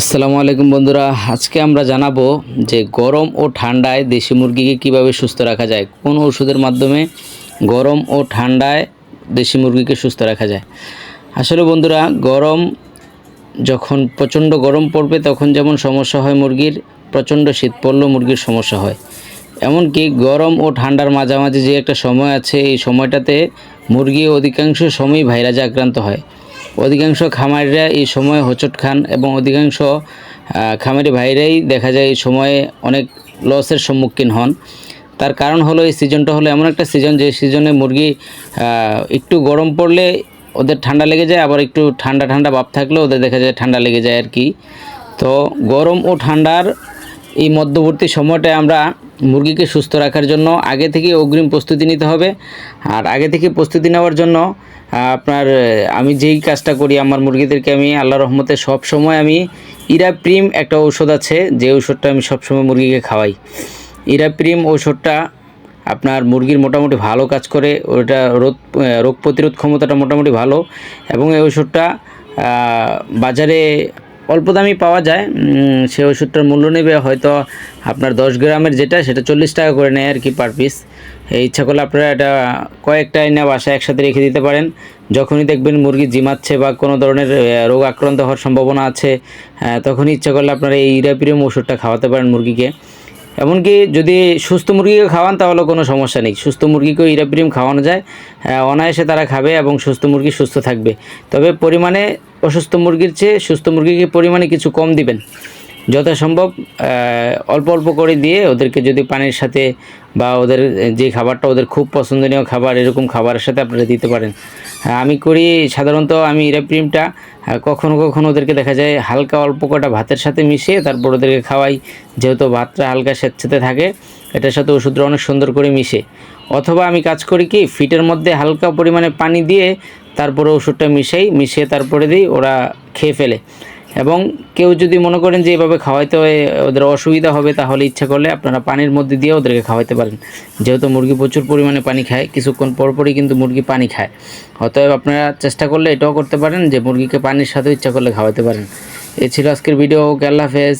আসসালামু আলাইকুম বন্ধুরা। আজকে আমরা জানাব যে গরম ও ঠান্ডায় দেশি মুরগিকে কীভাবে সুস্থ রাখা যায়, কোন ওষুধের মাধ্যমে গরম ও ঠান্ডায় দেশি মুরগিকে সুস্থ রাখা যায়। আসলে বন্ধুরা, গরম যখন প্রচণ্ড গরম পড়বে, তখন যেমন সমস্যা হয় মুরগির, প্রচণ্ড শীত পড়লেও মুরগির সমস্যা হয়। এমনকি গরম ও ঠান্ডার মাঝামাঝি যে একটা সময় আছে, এই সময়টাতে মুরগি অধিকাংশ সময়ই ভাইরাসে আক্রান্ত হয়। অধিকাংশ খামারিরা এই সময় হোঁচট খান এবং অধিকাংশ খামারি ভাইরাই দেখা যায় এই সময়ে অনেক লসের সম্মুখীন হন। তার কারণ হলো এই সিজনটা হলো এমন একটা সিজন যে সিজনে মুরগি একটু গরম পড়লে ওদের ঠান্ডা লেগে যায়, আবার একটু ঠান্ডা ঠান্ডা ভাব থাকলেও ওদের দেখা যায় ঠান্ডা লেগে যায় আর কি। তো গরম ও ঠান্ডার এই মধ্যবর্তী সময়টায় আমরা মুরগিকে সুস্থ রাখার জন্য আগে থেকে অগ্রিম প্রস্তুতি নিতে হবে। আর আগে থেকে প্রস্তুতি নেওয়ার জন্য আপনার আমি যেই কাজটা করি, আমার মুরগিদেরকে আমি আল্লাহ রহমতে সব সময় আমি ইরাপ্রিম একটা ঔষধ আছে, যে ঔষধটা আমি সবসময় মুরগিকে খাওয়াই। ইরাপ্রিম ঔষধটা আপনার মুরগির মোটামুটি ভালো কাজ করে, ওটা রোগ রোগ প্রতিরোধ ক্ষমতাটা মোটামুটি ভালো। এবং এই ওষুধটা বাজারে অল্প দামি পাওয়া যায়। সেই ওষুধটার মূল্য নেবে হয়তো আপনার দশ গ্রামের যেটা, সেটা চল্লিশ টাকা করে নেয় আর কি পার পিস ইচ্ছা করলে আপনারা এটা কয়েকটা এনে বাসায় একসাথে রেখে দিতে পারেন। যখনই দেখবেন মুরগি জিমাচ্ছে বা কোনো ধরনের রোগ আক্রান্ত হওয়ার সম্ভাবনা আছে তখনই ইচ্ছা করলে আপনারা এই ইরাপিরিয়ম ওষুধটা খাওয়াতে পারেন মুরগিকে। এমনকি যদি সুস্থ মুরগিকে খাওয়ান, তাহলে কোনো সমস্যা নেই। সুস্থ মুরগিকেও ইরাপ্রিম খাওয়ানো যায়। অনায়াসে তারা খাবে এবং সুস্থ মুরগি সুস্থ থাকবে। তবে পরিমাণে অসুস্থ মুরগির চেয়ে সুস্থ মুরগিকে পরিমাণে কিছু কম দিবেন। যথাসম্ভব অল্প অল্প করে দিয়ে ওদেরকে যদি পানির সাথে বা ওদের যে খাবারটা ওদের খুব পছন্দনীয় খাবার, এরকম খাবারের সাথে আপনারা দিতে পারেন। আমি করি, সাধারণত আমি ইরাপ্রিমটা কখনো কখনো ওদেরকে দেখা যায় হালকা অল্প কটা ভাতের সাথে মিশিয়ে তারপর ওদেরকে খাওয়াই। যেহেতু ভাতটা হালকা স্বেচ্ছাতে থাকে, এটার সাথে ওষুধটা অনেক সুন্দর করে মিশে। অথবা আমি কাজ করি কি, ফিটের মধ্যে হালকা পরিমাণে পানি দিয়ে তারপরে ওষুধটা মিশাই, মিশিয়ে তারপরে দিই, ওরা খেয়ে ফেলে। এবং কেউ যদি মনে করেন যে এভাবে খাওয়াইতে হয়, ওদের অসুবিধা হবে, তাহলে ইচ্ছা করলে আপনারা পানির মধ্যে দিয়ে ওদেরকে খাওয়াইতে পারেন। যেহেতু মুরগি প্রচুর পরিমাণে পানি খায়, কিছুক্ষণ পরপরই কিন্তু মুরগি পানি খায়। অতএব আপনারা চেষ্টা করলে এটাও করতে পারেন যে মুরগিকে পানির সাথে ইচ্ছা করলে খাওয়াতে পারেন। এই ছিল আজকের ভিডিও। ওকে আল্লাহ হাফেজ।